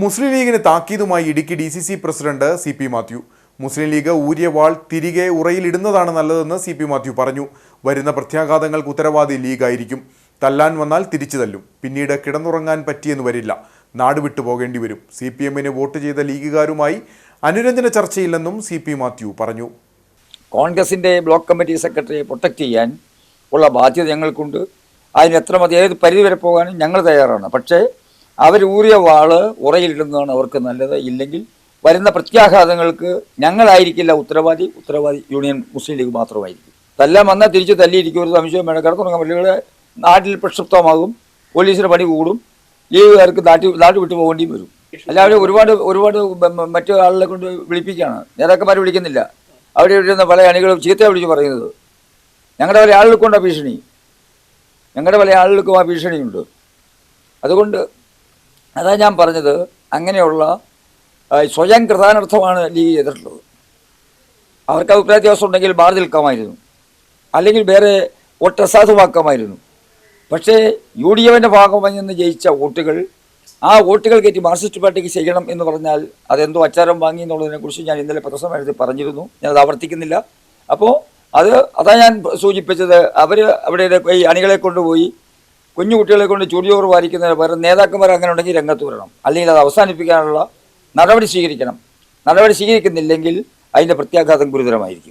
മുസ്ലിം ലീഗിന് താക്കീതുമായി Idukki D C C president C P Mathew. Muslim League ഊരിയ വാൾ തിരികെ ഉറയിലിടുന്നതാണ് നല്ലതെന്ന് സി പി മാത്യു പറഞ്ഞു. വരുന്ന പ്രത്യാഘാതങ്ങൾക്ക് ഉത്തരവാദി ലീഗായിരിക്കും. തല്ലാൻ വന്നാൽ തിരിച്ചു തല്ലും. പിന്നീട് കിടന്നുറങ്ങാൻ പറ്റിയെന്ന് വരില്ല. നാട് വിട്ടു പോകേണ്ടി വരും. സി പി എമ്മിന് വോട്ട് ചെയ്ത ലീഗുകാരുമായി അനുരഞ്ജന ചർച്ചയില്ലെന്നും സി പി മാത്യു പറഞ്ഞു. കോൺഗ്രസിന്റെ ബ്ലോക്ക് കമ്മിറ്റി സെക്രട്ടറിയെ പ്രൊട്ടക്റ്റ് ചെയ്യാൻ ഉള്ള ബാധ്യത ഞങ്ങൾക്കുണ്ട്. അതിന് എത്ര മതി ഏത് പരിധി വരെ പോകാനും ഞങ്ങൾ തയ്യാറാണ്. പക്ഷേ അവർ ഊറിയ വാൾ ഉറയിലിടുന്നതാണ് അവർക്ക് നല്ലത്. ഇല്ലെങ്കിൽ വരുന്ന പ്രത്യാഘാതങ്ങൾക്ക് ഞങ്ങളായിരിക്കില്ല ഉത്തരവാദി. ഉത്തരവാദി യൂണിയൻ മുസ്ലിം ലീഗ് മാത്രമായിരിക്കും. തല്ലാൻ വന്നാൽ തിരിച്ച് തല്ലിയിരിക്കും ഒരു സംശയം വേണം കിടത്തുറങ്ങാൻ പള്ളികളെ നാട്ടിൽ പ്രക്ഷുബ്ധമാകും. പോലീസിന് പണി കൂടും. ലീഗുകാർക്ക് നാട്ടിൽ നാട് വിട്ടു പോകേണ്ടിയും വരും. എല്ലാവരും ഒരുപാട് ഒരുപാട് മറ്റു ആളുകളെ കൊണ്ട് വിളിപ്പിക്കുകയാണ്. നേതാക്കന്മാർ വിളിക്കുന്നില്ല. അവിടെ ഇരുന്ന പല അണികളും ചീത്ത വിളിച്ച് പറയുന്നത്. ഞങ്ങളുടെ പല ആളുകൾക്കുണ്ട് ഭീഷണി. ഞങ്ങളുടെ പല ആളുകൾക്കും ആ ഭീഷണിയുണ്ട്. അതുകൊണ്ട് അതാ ഞാൻ പറഞ്ഞത്. അങ്ങനെയുള്ള സ്വയം കൃതാനർത്ഥമാണ് ലീഗ് ചെയ്തിട്ടുള്ളത് അവർക്ക് അഭിപ്രായ വ്യത്യാസം ഉണ്ടെങ്കിൽ മാറി നിൽക്കാമായിരുന്നു. അല്ലെങ്കിൽ വേറെ വോട്ട് അസാധുവാക്കാമായിരുന്നു പക്ഷേ യു ഡി എഫിന്റെ ഭാഗമായി നിന്ന് ജയിച്ച വോട്ടുകൾ ആ വോട്ടുകൾ കയറ്റി മാർക്സിസ്റ്റ് പാർട്ടിക്ക് ചെയ്യണം എന്ന് പറഞ്ഞാൽ അതെന്തോ അച്ചാരം വാങ്ങി എന്നുള്ളതിനെക്കുറിച്ച് ഞാൻ ഇന്നലെ പത്രസമ്മേളനത്തിൽ പറഞ്ഞിരുന്നു. ഞാൻ അത് ആവർത്തിക്കുന്നില്ല. അപ്പോൾ അത് അതാ ഞാൻ സൂചിപ്പിച്ചത്. അവർ അവിടെ ഈ അണികളെ കൊണ്ടുപോയി കുഞ്ഞു കുട്ടികളെ കൊണ്ട് ചുടിയോറ് വാരിക്കുന്നതിന് പകരം നേതാക്കന്മാർ അങ്ങനെ ഉണ്ടെങ്കിൽ രംഗത്ത് വരണം. അല്ലെങ്കിൽ അത് അവസാനിപ്പിക്കാനുള്ള നടപടി സ്വീകരിക്കണം. നടപടി സ്വീകരിക്കുന്നില്ലെങ്കിൽ അതിന്റെ പ്രത്യാഘാതം ഗുരുതരമായിരിക്കും.